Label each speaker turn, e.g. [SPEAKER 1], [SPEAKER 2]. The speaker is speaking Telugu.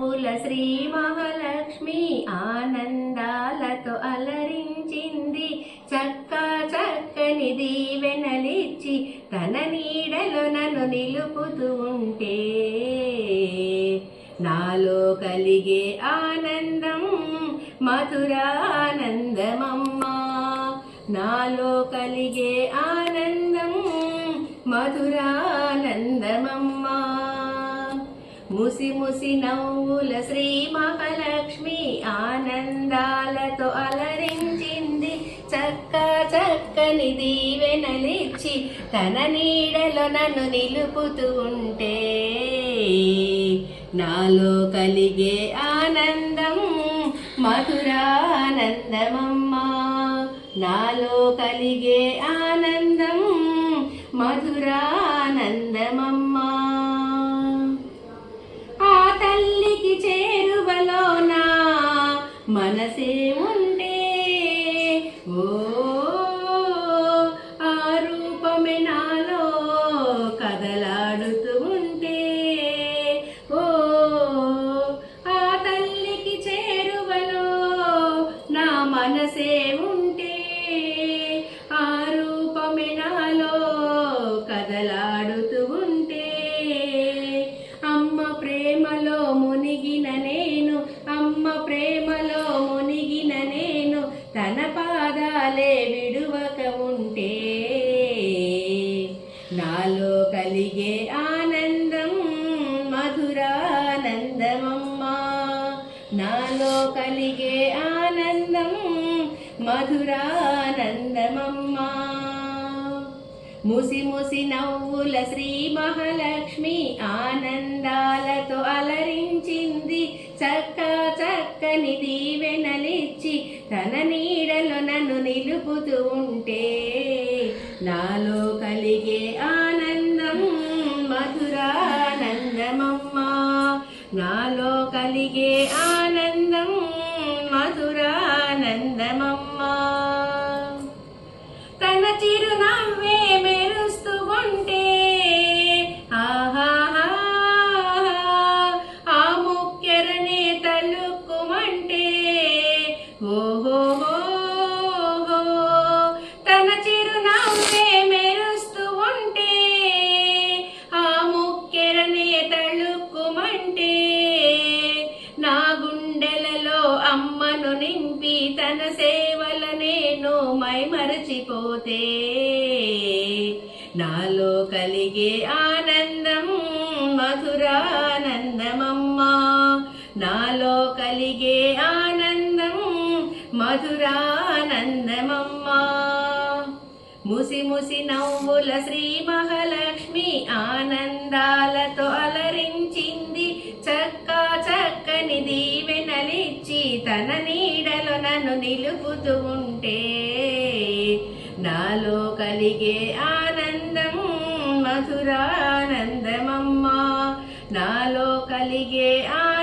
[SPEAKER 1] పూల శ్రీ మహాలక్ష్మి ఆనందాలతో అలరించింది. చక్క చక్కని దీవెనలిచ్చి తన నీడలో నన్ను నిలుపుతూ ఉంటే నాలో కలిగే ఆనందం మధురానందమమ్మా. నాలో కలిగే ఆనందం మధురా ముసి ముసి నవ్వుల శ్రీ మహాలక్ష్మి ఆనందాలతో అలరించింది. చక్క చక్కని దీవెనలిచ్చి తన నీడలో నన్ను నిలుపుతూ ఉంటే నాలో కలిగే ఆనందం మధురానందమమ్మా. నాలో కలిగే ఆనందం మధురా ఉంటే ఆ రూపమే నాలో కదలాడుతూ ఉంటే అమ్మ ప్రేమలో మునిగిన నేను అమ్మ ప్రేమలో మునిగిన నేను తన పాదాలే విడువక ఉంటే నాలో కలిగే ఆనందం మధురానందమమ్మా. నాలో కలిగే ఆనందం మధురానందమమ్మా. ముసి ముసి నవ్వుల శ్రీ మహాలక్ష్మి ఆనందాలతో అలరించింది. చక్క చక్కని దీవెనలిచ్చి తన నీడలో నన్ను నిలుపుతూ ఉంటే నాలో కలిగే ఆనందం మధురానందమమ్మా. నాలో కలిగే ఆనందం మధురానందమమ్మ. తన చిరునవ్వే మెరుస్తూ ఉంటే ఆహాహా ఆ ముక్కెరనే తలుక్కుమంటే ఓహో అమ్మను నింపి తన సేవల నేను మైమరచిపోతే నాలో కలిగే ఆనందం మధురానందమమ్మా. నాలో కలిగే ఆనందం మధురానందమమ్మా. ముసి ముసి నవ్వుల శ్రీ మహాలక్ష్మి ఆనందాలతో అలరించింది చక్క చక్కని దీవెనలిచ్చి తన నీడలో నన్ను నిలుపుతూ ఉంటే నాలో కలిగే ఆనందం మధురానందమమ్మా. నాలో కలిగే ఆ